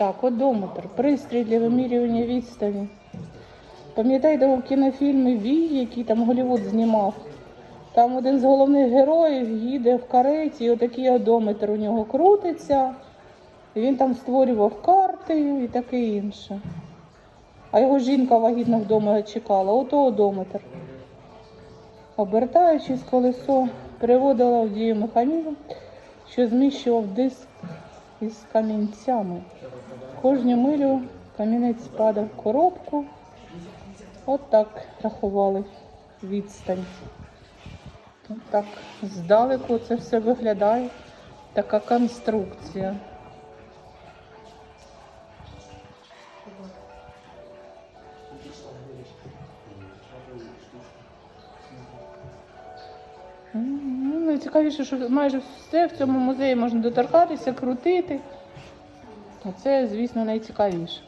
Так, одометр. Пристрій для вимірювання відстані. Пам'ятаєте у кінофільмі Вій, який там Голлівуд знімав? Там один з головних героїв їде в кареті, і отакий одометр у нього крутиться. Він там створював карти і таке інше. А його жінка вагітна вдома чекала. Ото одометр. Обертаючись, колесо приводила в дію механізм, що зміщував диск із камінцями. Кожну милю камінець падав в коробку. От так рахували відстань. От так здалеку це все виглядає. Така конструкція. Ну, найцікавіше, що майже все в цьому музеї можна доторкатися, крутити. А це, звісно, найцікавіше.